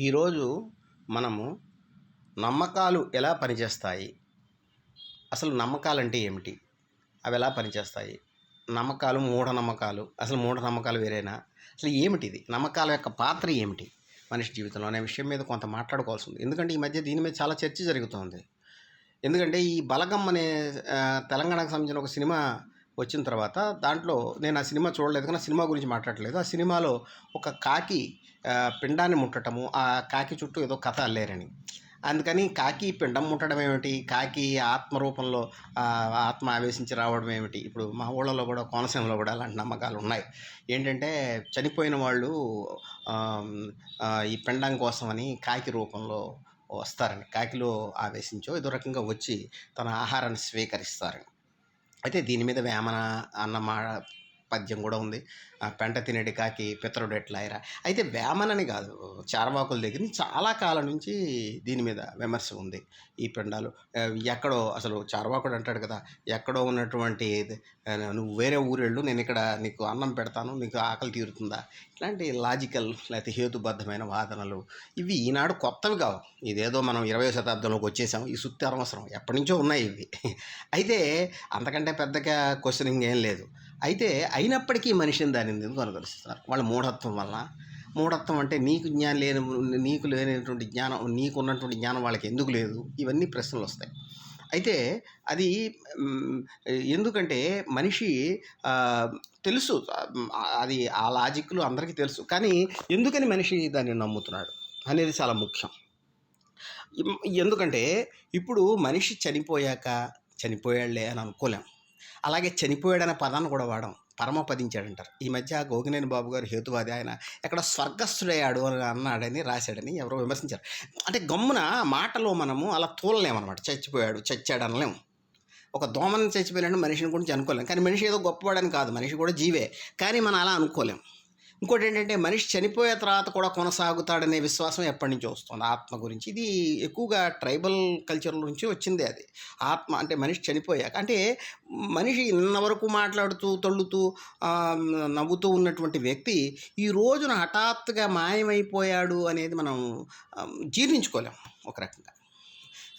ఈరోజు మనము నమ్మకాలు ఎలా పనిచేస్తాయి? అసలు నమ్మకాలు అంటే ఏమిటి? అవి ఎలా పనిచేస్తాయి? నమ్మకాలు మూఢనమ్మకాలు అసలు మూఢనమ్మకాలు వేరేనా? అసలు ఏమిటిది? నమ్మకాల యొక్క పాత్ర ఏమిటి? మనిషి జీవితంలో అనే విషయం మీద కొంత మాట్లాడుకోవాల్సి ఉంది. ఎందుకంటే ఈ మధ్య దీని మీద చాలా చర్చ జరుగుతుంది. ఎందుకంటే ఈ బలగం అనే తెలంగాణకు సంబంధించిన ఒక సినిమా వచ్చిన తర్వాత దాంట్లో నేను ఆ సినిమా చూడలేదు కానీ ఆ సినిమా గురించి మాట్లాడలేదు. ఆ సినిమాలో ఒక కాకి పిండాన్ని ముట్టటము ఆ కాకి చుట్టూ ఏదో కథ అల్లేరని. అందుకని కాకి పిండం ముట్టడం ఏమిటి? కాకి ఆత్మ రూపంలో ఆత్మ ఆవేశించి రావడం ఏమిటి? ఇప్పుడు మా ఊళ్ళలో కూడా కోనసీమలో కూడా అలాంటి నమ్మకాలు ఉన్నాయి. ఏంటంటే చనిపోయిన వాళ్ళు ఈ పిండం కోసమని కాకి రూపంలో వస్తారని కాకిలో ఆవేశించో ఏదో రకంగా వచ్చి తన ఆహారాన్ని స్వీకరిస్తారని. అయితే దీని మీద వేమన అన్న మా పద్యం కూడా ఉంది. ఆ పెంట తినేటి కాకి పితరుడు ఎట్లాయిరా అయితే వేమనని కాదు చార్వాకుల దగ్గర నుంచి చాలా కాలం నుంచి దీని మీద విమర్శ ఉంది ఈ పిండాలు. ఎక్కడో అసలు చార్వాకుడు అంటాడు కదా ఎక్కడో ఉన్నటువంటి నువ్వు వేరే ఊరెళ్ళు నేను ఇక్కడ నీకు అన్నం పెడతాను నీకు ఆకలి తీరుతుందా? ఇట్లాంటి లాజికల్ లేకపోతే హేతుబద్ధమైన వాదనలు ఇవి ఈనాడు కొత్తవి కావు. ఇదేదో మనం ఇరవై శతాబ్దంలోకి వచ్చేసాం ఈ సుత్తి అనవసరం ఎప్పటి నుంచో ఉన్నాయి ఇవి. అయితే అంతకంటే పెద్దగా క్వశ్చనింగ్ ఏం లేదు. అయితే అయినప్పటికీ మనిషిని దాని ఎందుకు అనుకరిస్తున్నారు వాళ్ళ మూఢత్వం వల్ల? మూఢత్వం అంటే నీకు జ్ఞానం లేని నీకు లేనటువంటి జ్ఞానం నీకు ఉన్నటువంటి జ్ఞానం వాళ్ళకి ఎందుకు లేదు? ఇవన్నీ ప్రశ్నలు వస్తాయి. అయితే అది ఎందుకంటే మనిషి తెలుసు. అది ఆ లాజిక్లు అందరికీ తెలుసు. కానీ ఎందుకని మనిషి దాన్ని నమ్ముతున్నాడు అనేది చాలా ముఖ్యం. ఎందుకంటే ఇప్పుడు మనిషి చనిపోయాక చనిపోయాడులే అని అనుకోలేం. అలాగే చనిపోయాడనే పదాన్ని కూడా వాడం. పరమపదించాడంటారు. ఈ మధ్య గోగినేని బాబు గారు హేతువాది. ఆయన ఎక్కడ స్వర్గస్థుడయ్యాడు అని అన్నాడని రాశాడని ఎవరో విమర్శించారు. అంటే గమ్మున మాటలో మనము అలా తూలలేమన్నమాట. చచ్చిపోయాడు చచ్చాడు అనలేము ఒక దోమని చచ్చిపోయినట్టు మనిషిని గురించి అనుకోలేం కానీ మనిషి ఏదో గొప్పవాడని కాదు. మనిషి కూడా జీవే. కానీ మనం అలా అనుకోలేం. ఇంకోటి ఏంటంటే మనిషి చనిపోయే తర్వాత కూడా కొనసాగుతాడనే విశ్వాసం ఎప్పటి నుంచో వస్తుంది. ఆత్మ గురించి ఇది ఎక్కువగా ట్రైబల్ కల్చర్ నుంచి వచ్చిందే అది. ఆత్మ అంటే మనిషి చనిపోయాక అంటే మనిషి నిన్న వరకు మాట్లాడుతూ తొళ్ళుతూ నవ్వుతూ ఉన్నటువంటి వ్యక్తి ఈ రోజున హఠాత్తుగా మాయమైపోయాడు అనేది మనం జీర్ణించుకోలేం ఒక రకంగా.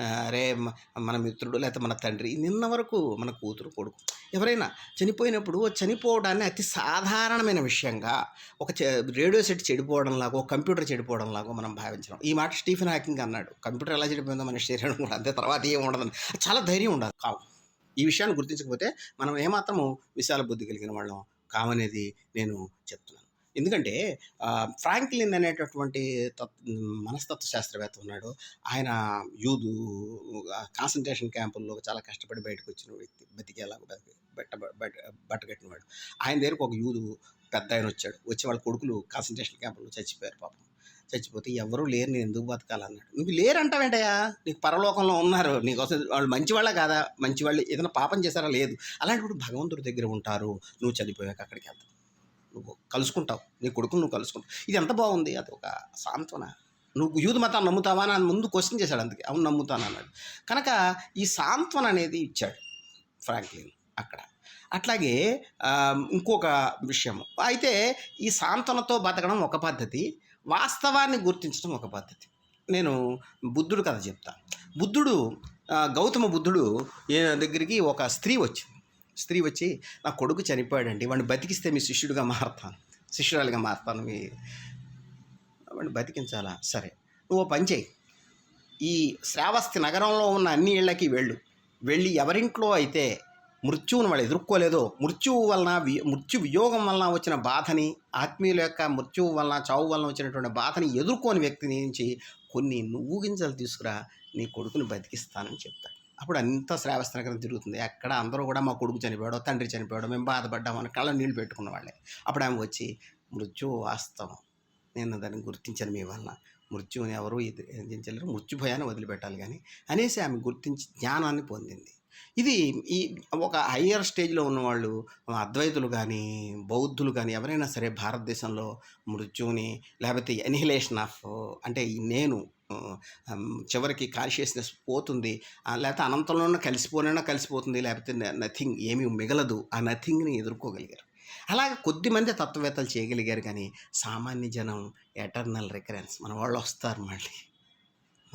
అరే మన మిత్రుడు లేకపోతే మన తండ్రి నిన్న వరకు మన కూతురు కొడుకు. ఎవరైనా చనిపోయినప్పుడు చనిపోవడాన్ని అతి సాధారణమైన విషయంగా ఒక చె- రేడియో సెట్ చెడిపోవడం లాగో కంప్యూటర్ చెడిపోవడం లాగో మనం భావించడం. ఈ మాట స్టీఫెన్ హాకింగ్ అన్నాడు. కంప్యూటర్ ఎలా చెడిపోయిందో మన శరీరం కూడా అంతే తర్వాత ఏం ఉండదని. చాలా ధైర్యం ఉండదు కావు. ఈ విషయాన్ని గుర్తించకపోతే మనం ఏమాత్రము విశాల బుద్ధి కలిగిన వాళ్ళం కామనేది నేను చెప్తున్నాను. ఎందుకంటే ఫ్రాంక్లిన్ అనేటటువంటి తత్ మనస్తత్వ శాస్త్రవేత్త ఉన్నాడు. ఆయన యూదు కాన్సన్ట్రేషన్ క్యాంపుల్లో చాలా కష్టపడి బయటకు వచ్చిన వ్యక్తి బతికేలాగా బతికి బట్ట బట్ట బట్టగట్టినవాడు. ఆయన దగ్గరకు ఒక యూదు పెద్ద ఆయన వచ్చాడు. వచ్చి వాళ్ళ కొడుకులు కాన్సన్ట్రేషన్ క్యాంపుల్లో చచ్చిపోయారు పాపం. చచ్చిపోతే ఎవరు లేరు నేను ఎందుకు బతకాలన్నాడు. నువ్వు లేరంటావేంటయ్యా నీకు పరలోకంలో ఉన్నారు. నీకోసం వాళ్ళు మంచివాళ్ళే కాదా? మంచివాళ్ళు ఏదైనా పాపం చేశారా? లేదు. అలాంటప్పుడు భగవంతుడి దగ్గర ఉంటారు. నువ్వు చనిపోయాక అక్కడికి వెళ్తావు నువ్వు కలుసుకుంటావు నీ కొడుకును నువ్వు కలుసుకుంటావు. ఇది ఎంత బాగుంది అది ఒక సాంత్వన. నువ్వు యూదు మతాన్ని నమ్ముతావా అని ముందు క్వశ్చన్ చేశాడు అందుకే. అవును నమ్ముతాను అన్నాడు. కనుక ఈ సాంత్వన అనేది ఇచ్చాడు ఫ్రాంక్లిన్ అక్కడ. అట్లాగే ఇంకొక విషయం. అయితే ఈ సాంత్వనతో బతకడం ఒక పద్ధతి వాస్తవాన్ని గుర్తించడం ఒక పద్ధతి. నేను బుద్ధుడు కథ చెప్తాను. బుద్ధుడు గౌతమ బుద్ధుడు దగ్గరికి ఒక స్త్రీ వచ్చింది. స్త్రీ వచ్చి నా కొడుకు చనిపోయాడండి వాడిని బతికిస్తే మీ శిష్యుడిగా మారుతాను శిష్యురాలుగా మారుతాను మీ వాడిని బతికించాలా? సరే నువ్వు పని చేయి. ఈ శ్రావస్తి నగరంలో ఉన్న అన్ని ఇళ్ళకి వెళ్ళు. వెళ్ళి ఎవరింట్లో అయితే మృత్యువును వాళ్ళు ఎదుర్కోలేదో మృత్యువు వలన వి- మృత్యు వియోగం వలన వచ్చిన బాధని ఆత్మీయుల యొక్క మృత్యువు వలన చావు వలన వచ్చినటువంటి బాధని ఎదుర్కోని వ్యక్తి నుంచి కొన్ని నువ్వు గింజలు తీసుకురా నీ కొడుకుని బతికిస్తానని చెప్తాడు. అప్పుడు అంత శ్రావస్తనగరం తిరుగుతుంది ఎక్కడ అందరూ కూడా మా కొడుకు చనిపోయాడో తండ్రి చనిపోయాడో మేము బాధపడ్డామని కళ్ళ నీళ్ళు పెట్టుకున్న వాళ్ళే. అప్పుడు ఆమె వచ్చి మృత్యువు వాస్తవం. నేను దాన్ని గుర్తించాను మీ వలన. మృత్యువుని ఎవరు ఎదిరించలేరు మృత్యు భయాన్ని వదిలిపెట్టాలి కానీ అనేసి ఆమె గుర్తించి జ్ఞానాన్ని పొందింది. ఇది ఈ ఒక హయ్యర్ స్టేజ్లో ఉన్నవాళ్ళు అద్వైతులు కానీ బౌద్ధులు కానీ ఎవరైనా సరే భారతదేశంలో మృత్యువుని లేకపోతే ఎనిహిలేషన్ ఆఫ్ అంటే నేను చివరికి కాన్షియస్నెస్ పోతుంది. లేకపోతే అనంతంలోనే కలిసిపోనైనా కలిసిపోతుంది. లేకపోతే నథింగ్ ఏమీ మిగలదు. ఆ నథింగ్ని ఎదుర్కోగలిగారు. అలాగే కొద్దిమంది తత్వవేత్తలు చేయగలిగారు కానీ సామాన్య జనం ఎటర్నల్ రికరెన్స్ మన వాళ్ళు వస్తారు మళ్ళీ.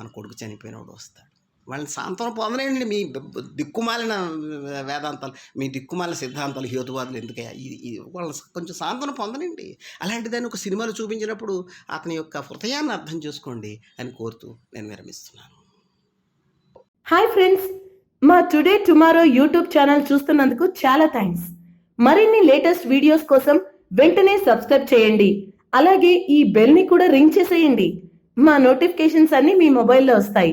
మన కొడుకు చనిపోయినప్పుడు వస్తాడు. వాళ్ళని సాంత్వనం పొందలేండి. మీ దిక్కుమాలిన వేదాంతాలు మీ దిక్కుమాలిన సిద్ధాంతాలు హేతువాదులు ఎందుకయ్యా ఇది వాళ్ళని కొంచెం సాంతనం పొందనండి. అలాంటి దాన్ని ఒక సినిమాలో చూపించినప్పుడు అతని యొక్క హృదయాన్ని అర్థం చేసుకోండి అని కోరుతూ నేను విరమిస్తున్నాను. Hi friends! మా టుడే టుమారో యూట్యూబ్ ఛానల్ చూస్తున్నందుకు చాలా థ్యాంక్స్. మరిన్ని లేటెస్ట్ వీడియోస్ కోసం వెంటనే సబ్స్క్రైబ్ చేయండి. అలాగే ఈ బెల్ని కూడా రింగ్ చేసేయండి. మా నోటిఫికేషన్స్ అన్నీ మీ మొబైల్లో వస్తాయి.